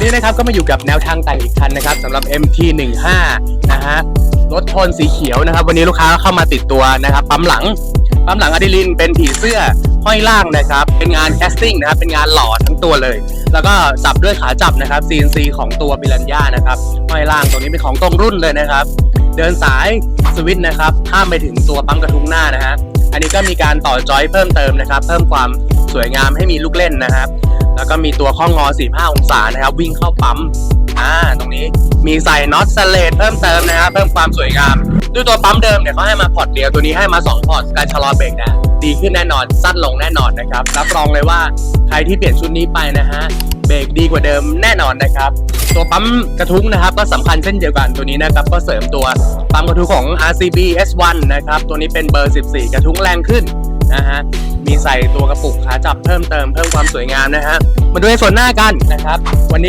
วันนี้นะครับก็มาอยู่กับแนวทางแต่งอีกคันนะครับสำหรับ MT15 นะฮะรถโทนสีเขียวนะครับ วันนี้ลูกค้าเข้ามาติดตัวนะครับปั๊มหลังปั๊มหลังอะดรีลินเป็นผีเสื้อห้อยล่างนะครับ เป็นงานแคสติ้งนะครับ เป็นงานหล่อทั้งตัวเลย แล้วก็จับด้วยขาจับนะครับ CNC ของตัวบิลันย่านะครับห้อยล่างตัวนี้เป็นของตรงรุ่นเลยนะครับ เดินสายสวิตช์นะครับข้ามไปถึงตัวปั๊มกระทุ้งหน้านะฮะอันนี้ก็มีการต่อจอยเพิ่มเติมนะครับ เพิ่มความสวยงามให้มีลูกเล่นนะครับ แล้วก็มีตัวข้องงอ 45 องศานะครับ วิ่งเข้าปั๊มอ่าตรงนี้มีใส่น็อตสเลตเพิ่มเติมนะครับเพิ่มความสวยงาม ด้วยตัวปั๊มเดิมเนี่ยเขาให้มาพอร์ตเดียวตัวนี้ให้มา 2 พอร์ตการชะลอเบรกนะดีขึ้นแน่นอนสั้นลงแน่นอนนะครับรับรองเลยว่าใครที่เปลี่ยนชุดนี้ไปนะฮะเบรกดีกว่าเดิมแน่นอนนะครับ ตัวปั๊มกระทุ้งนะครับ ก็สำคัญเช่นเดียวกันตัวนี้นะครับก็เสริมตัวปั๊มกระทุ้งของ RCB S1 นะครับตัวนี้เป็นเบอร์ 14 กระทุ้งแรงขึ้น นะฮะ มีใส่ตัวกระปุกขาจับเพิ่มเติมเพิ่มความสวยงามนะฮะ มาดูในส่วนหน้ากันนะครับ วันนี้ก็